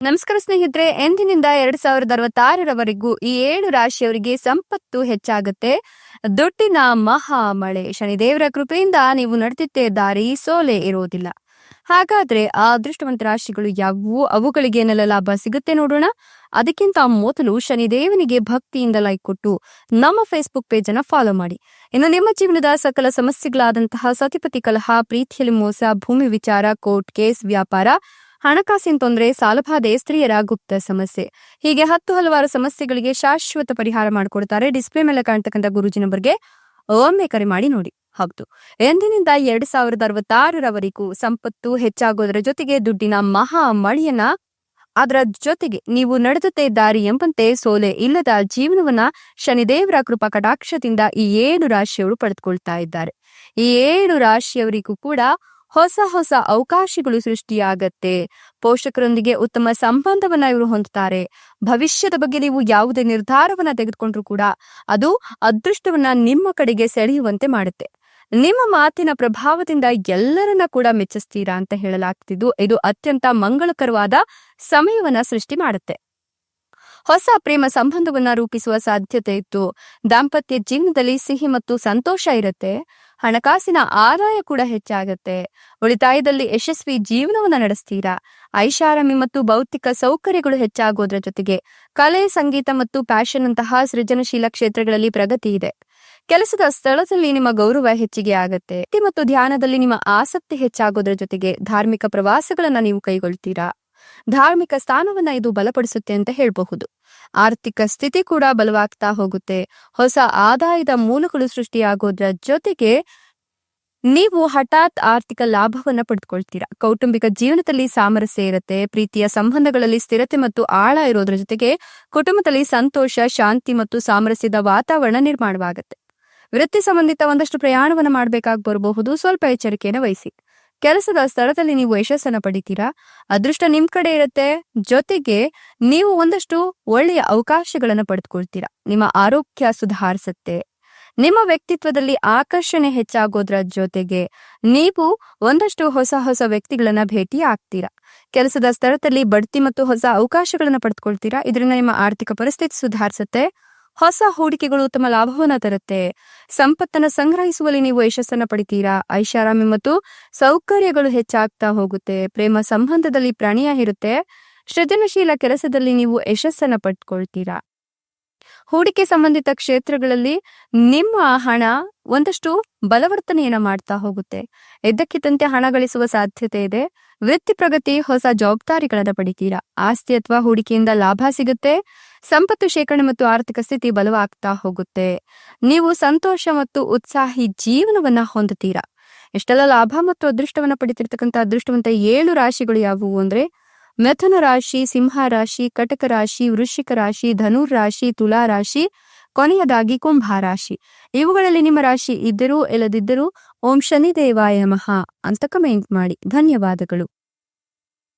ನಮಸ್ಕಾರ ಸ್ನೇಹಿತರೆ, ಎಂದಿನಿಂದ ಎರಡ್ ಸಾವಿರದ ಅರವತ್ತಾರರವರೆಗೂ ಈ ಏಳು ರಾಶಿಯವರಿಗೆ ಸಂಪತ್ತು ಹೆಚ್ಚಾಗುತ್ತೆ. ದುಡ್ಡಿನ ಮಹಾ ಮಳೆ ಶನಿದೇವರ ಕೃಪೆಯಿಂದ ನೀವು ನಡೆದಿದ್ದೇ ದಾರಿ ಸೋಲೆ ಇರೋದಿಲ್ಲ. ಹಾಗಾದ್ರೆ ಆ ಅದೃಷ್ಟವಂತ ರಾಶಿಗಳು ಯಾವುವು? ಅವುಗಳಿಗೆ ಏನೆಲ್ಲ ಲಾಭ ಸಿಗುತ್ತೆ ನೋಡೋಣ. ಅದಕ್ಕಿಂತ ಮೊದಲು ಶನಿದೇವನಿಗೆ ಭಕ್ತಿಯಿಂದ ಲೈಕ್ ಕೊಟ್ಟು ನಮ್ಮ ಫೇಸ್ಬುಕ್ ಪೇಜ್ ಅನ್ನ ಫಾಲೋ ಮಾಡಿ. ಇನ್ನು ನಿಮ್ಮ ಜೀವನದ ಸಕಲ ಸಮಸ್ಯೆಗಳಾದಂತಹ ಸತಿಪತಿ ಕಲಹ, ಪ್ರೀತಿಯಲ್ಲಿ ಮೋಸ, ಭೂಮಿ ವಿಚಾರ ಕೋರ್ಟ್ ಕೇಸ್ ವ್ಯಾಪಾರ ಹಣಕಾಸಿನ ತೊಂದರೆ, ಸಾಲಬಾಧೆ, ಸ್ತ್ರೀಯರ ಗುಪ್ತ ಸಮಸ್ಯೆ. ಹೀಗೆ ಹತ್ತು ಹಲವಾರು ಸಮಸ್ಯೆಗಳಿಗೆ ಶಾಶ್ವತ ಪರಿಹಾರ ಮಾಡಿಕೊಡ್ತಾರೆ ಡಿಸ್ಪ್ಲೇ ಮೇಲೆ ಕಾಣ್ತಕ್ಕಂಥ ಗುರುಜಿ ನಂಬರ್ಗೆ. ಒಮ್ಮೆ ಕರೆ ಮಾಡಿ ನೋಡಿ. ಹೌದು. ಎಂದಿನಿಂದ ಎರಡ್ ಸಾವಿರದ ಅರವತ್ತಾರರವರೆಗೂ ಸಂಪತ್ತು ಹೆಚ್ಚಾಗೋದರ ಜೊತೆಗೆ ದುಡ್ಡಿನ ಮಹಾ ಮಳೆಯನ್ನ ಅದರ ಜೊತೆಗೆ ನೀವು ನಡೆದುತ್ತೇ ದಾರಿ ಎಂಬಂತೆ ಸೋಲೆ ಇಲ್ಲದ ಜೀವನವನ್ನ ಶನಿದೇವರ ಕೃಪಾ ಕಟಾಕ್ಷದಿಂದ ಈ ಏಳು ರಾಶಿಯವರು ಪಡೆದುಕೊಳ್ತಾ ಇದ್ದಾರೆ. ಈ ಏಳು ರಾಶಿಯವರಿಗೂ ಕೂಡ ಹೊಸ ಹೊಸ ಅವಕಾಶಗಳು ಸೃಷ್ಟಿಯಾಗತ್ತೆ. ಪೋಷಕರೊಂದಿಗೆ ಉತ್ತಮ ಸಂಬಂಧವನ್ನ ಇವರು ಹೊಂದುತ್ತಾರೆ ಭವಿಷ್ಯದ ಬಗ್ಗೆ ನೀವು ಯಾವುದೇ ನಿರ್ಧಾರವನ್ನ ತೆಗೆದುಕೊಂಡ್ರು ಕೂಡ ಅದು ಅದೃಷ್ಟವನ್ನ ನಿಮ್ಮ ಕಡೆಗೆ ಸೆಳೆಯುವಂತೆ ಮಾಡುತ್ತೆ. ನಿಮ್ಮ ಮಾತಿನ ಪ್ರಭಾವದಿಂದ ಎಲ್ಲರನ್ನ ಕೂಡ ಮೆಚ್ಚಿಸ್ತೀರಾ ಅಂತ ಹೇಳಲಾಗ್ತಿದ್ದು, ಇದು ಅತ್ಯಂತ ಮಂಗಳಕರವಾದ ಸಮಯವನ್ನ ಸೃಷ್ಟಿ ಮಾಡುತ್ತೆ. ಹೊಸ ಪ್ರೇಮ ಸಂಬಂಧವನ್ನ ರೂಪಿಸುವ ಸಾಧ್ಯತೆ ಇತ್ತು. ದಾಂಪತ್ಯ ಜೀವನದಲ್ಲಿ ಸಿಹಿ ಮತ್ತು ಸಂತೋಷ ಇರುತ್ತೆ. ಹಣಕಾಸಿನ ಆದಾಯ ಕೂಡ ಹೆಚ್ಚಾಗುತ್ತೆ. ಉಳಿತಾಯದಲ್ಲಿ ಯಶಸ್ವಿ ಜೀವನವನ್ನು ನಡೆಸ್ತೀರಾ? ಐಷಾರಾಮಿ ಮತ್ತು ಭೌತಿಕ ಸೌಕರ್ಯಗಳು ಹೆಚ್ಚಾಗೋದ್ರ ಜೊತೆಗೆ ಕಲೆ, ಸಂಗೀತ ಮತ್ತು ಪ್ಯಾಷನ್ ಅಂತಹ ಸೃಜನಶೀಲ ಕ್ಷೇತ್ರಗಳಲ್ಲಿ ಪ್ರಗತಿ ಇದೆ. ಕೆಲಸದ ಸ್ಥಳದಲ್ಲಿ ನಿಮ್ಮ ಗೌರವ ಹೆಚ್ಚಿಗೆ ಆಗುತ್ತೆ. ಮತ್ತು ಧ್ಯಾನದಲ್ಲಿ ನಿಮ್ಮ ಆಸಕ್ತಿ ಹೆಚ್ಚಾಗೋದ್ರ ಜೊತೆಗೆ ಧಾರ್ಮಿಕ ಪ್ರವಾಸಗಳನ್ನ ನೀವು ಕೈಗೊಳ್ತೀರಾ? ಧಾರ್ಮಿಕ ಸ್ಥಾನವನ್ನ ಇದು ಬಲಪಡಿಸುತ್ತೆ ಅಂತ ಹೇಳಬಹುದು. ಆರ್ಥಿಕ ಸ್ಥಿತಿ ಕೂಡ ಬಲವಾಗ್ತಾ ಹೋಗುತ್ತೆ. ಹೊಸ ಆದಾಯದ ಮೂಲಗಳು ಸೃಷ್ಟಿಯಾಗೋದ್ರ ಜೊತೆಗೆ ನೀವು ಹಠಾತ್ ಆರ್ಥಿಕ ಲಾಭವನ್ನ ಪಡೆದುಕೊಳ್ತೀರಾ ಕೌಟುಂಬಿಕ ಜೀವನದಲ್ಲಿ ಸಾಮರಸ್ಯ ಇರುತ್ತೆ. ಪ್ರೀತಿಯ ಸಂಬಂಧಗಳಲ್ಲಿ ಸ್ಥಿರತೆ ಮತ್ತು ಆಳ ಇರೋದ್ರ ಜೊತೆಗೆ ಕುಟುಂಬದಲ್ಲಿ ಸಂತೋಷ, ಶಾಂತಿ ಮತ್ತು ಸಾಮರಸ್ಯದ ವಾತಾವರಣ ನಿರ್ಮಾಣವಾಗುತ್ತೆ. ವೃತ್ತಿ ಸಂಬಂಧಿತ ಒಂದಷ್ಟು ಪ್ರಯಾಣವನ್ನ ಮಾಡಬೇಕಾಗಿ ಬರಬಹುದು. ಸ್ವಲ್ಪ ಎಚ್ಚರಿಕೆಯನ್ನು ವಹಿಸಿ. ಕೆಲಸದ ಸ್ಥಳದಲ್ಲಿ ನೀವು ಯಶಸ್ಸನ್ನ ಪಡಿತೀರಾ? ಅದೃಷ್ಟ ನಿಮ್ ಕಡೆ ಇರುತ್ತೆ. ಜೊತೆಗೆ ನೀವು ಒಂದಷ್ಟು ಒಳ್ಳೆಯ ಅವಕಾಶಗಳನ್ನ ಪಡೆದುಕೊಳ್ತೀರಾ. ನಿಮ್ಮ ಆರೋಗ್ಯ ಸುಧಾರಿಸುತ್ತೆ. ನಿಮ್ಮ ವ್ಯಕ್ತಿತ್ವದಲ್ಲಿ ಆಕರ್ಷಣೆ ಹೆಚ್ಚಾಗೋದ್ರ ಜೊತೆಗೆ ನೀವು ಒಂದಷ್ಟು ಹೊಸ ಹೊಸ ವ್ಯಕ್ತಿಗಳನ್ನ ಭೇಟಿ ಆಗ್ತೀರಾ. ಕೆಲಸದ ಸ್ಥಳದಲ್ಲಿ ಬಡ್ತಿ ಮತ್ತು ಹೊಸ ಅವಕಾಶಗಳನ್ನ ಪಡೆದುಕೊಳ್ತೀರಾ. ಇದರಿಂದ ನಿಮ್ಮ ಆರ್ಥಿಕ ಪರಿಸ್ಥಿತಿ ಸುಧಾರಿಸುತ್ತೆ. ಹೊಸ ಹೂಡಿಕೆಗಳು ಉತ್ತಮ ಲಾಭವನ್ನ ತರುತ್ತೆ. ಸಂಪತ್ತನ್ನು ಸಂಗ್ರಹಿಸುವಲ್ಲಿ ನೀವು ಯಶಸ್ಸನ್ನ ಪಡಿತೀರಾ? ಐಷಾರಾಮಿ ಮತ್ತು ಸೌಕರ್ಯಗಳು ಹೆಚ್ಚಾಗ್ತಾ ಹೋಗುತ್ತೆ. ಪ್ರೇಮ ಸಂಬಂಧದಲ್ಲಿ ಪ್ರಾಣಿಯ ಇರುತ್ತೆ ಸೃಜನಶೀಲ ಕೆಲಸದಲ್ಲಿ ನೀವು ಯಶಸ್ಸನ್ನ ಪಡ್ಕೊಳ್ತೀರಾ? ಹೂಡಿಕೆ ಸಂಬಂಧಿತ ಕ್ಷೇತ್ರಗಳಲ್ಲಿ ನಿಮ್ಮ ಹಣ ಒಂದಷ್ಟು ಬಲವರ್ತನೆಯನ್ನ ಮಾಡ್ತಾ ಹೋಗುತ್ತೆ. ಎದ್ದಕ್ಕಿದ್ದಂತೆ ಹಣ ಗಳಿಸುವ ಸಾಧ್ಯತೆ ಇದೆ. ವೃತ್ತಿ ಪ್ರಗತಿ, ಹೊಸ ಜವಾಬ್ದಾರಿಗಳನ್ನ ಪಡಿತೀರಾ? ಆಸ್ತಿ ಅಥವಾ ಹೂಡಿಕೆಯಿಂದ ಲಾಭ ಸಿಗುತ್ತೆ. ಸಂಪತ್ತು ಶೇಖರಣೆ ಮತ್ತು ಆರ್ಥಿಕ ಸ್ಥಿತಿ ಬಲವಾಗ್ತಾ ಹೋಗುತ್ತೆ. ನೀವು ಸಂತೋಷ ಮತ್ತು ಉತ್ಸಾಹಿ ಜೀವನವನ್ನ ಹೊಂದುತ್ತೀರಾ? ಇಷ್ಟೆಲ್ಲ ಲಾಭ ಮತ್ತು ಅದೃಷ್ಟವನ್ನ ಪಡಿತಿರ್ತಕ್ಕಂಥ ಅದೃಷ್ಟವಂತ ಏಳು ರಾಶಿಗಳು ಯಾವುವು ಅಂದ್ರೆ, ಮಿಥುನ ರಾಶಿ, ಸಿಂಹ ರಾಶಿ, ಕಟಕ ರಾಶಿ, ವೃಶ್ಚಿಕ ರಾಶಿ, ಧನುರ್ ರಾಶಿ, ತುಲಾ ರಾಶಿ, ಕೊನೆಯದಾಗಿ ಕುಂಭ ರಾಶಿ. ಇವುಗಳಲ್ಲಿ ನಿಮ್ಮ ರಾಶಿ ಇದ್ದರೂ, ಇಲ್ಲದಿದ್ದರೂ, ಓಂ ಶನಿ ದೇವಾಯ ನಮಃ ಅಂತ ಕಮೆಂಟ್ ಮಾಡಿ. ಧನ್ಯವಾದಗಳು.